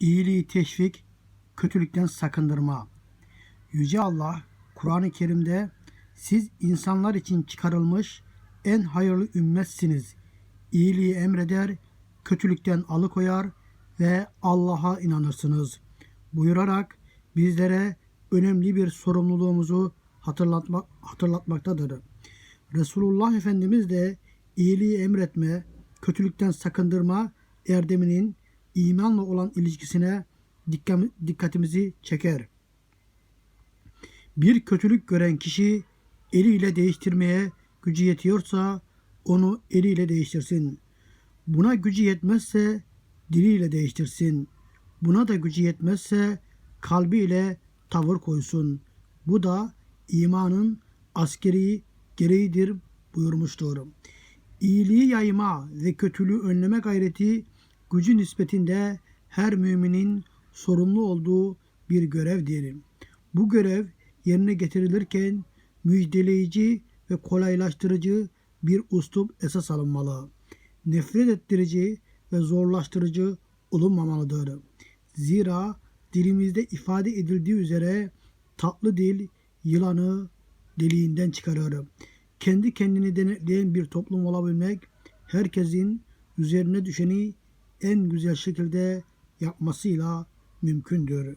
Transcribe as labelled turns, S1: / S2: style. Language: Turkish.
S1: iyiliği teşvik, kötülükten sakındırma. Yüce Allah Kur'an-ı Kerim'de siz insanlar için çıkarılmış en hayırlı ümmetsiniz. İyiliği emreder, kötülükten alıkoyar ve Allah'a inanırsınız. Buyurarak bizlere önemli bir sorumluluğumuzu hatırlatma, hatırlatmaktadır. Resulullah Efendimiz de iyiliği emretme, kötülükten sakındırma erdeminin imanla olan ilişkisine dikkat- dikkatimizi çeker. Bir kötülük gören kişi eliyle değiştirmeye gücü yetiyorsa onu eliyle değiştirsin. Buna gücü yetmezse diliyle değiştirsin. Buna da gücü yetmezse kalbiyle tavır koysun. Bu da imanın askeri gereğidir buyurmuştur. İyiliği yayma ve kötülüğü önleme gayreti gücü nispetinde her müminin sorumlu olduğu bir görevdir. Bu görev yerine getirilirken müjdeleyici ve kolaylaştırıcı bir uslup esas alınmalı. Nefret ettirici ve zorlaştırıcı olunmamalıdır. Zira dilimizde ifade edildiği üzere tatlı dil yılanı deliğinden çıkarır. Kendi kendini denetleyen bir toplum olabilmek herkesin üzerine düşeni en güzel şekilde yapmasıyla mümkündür.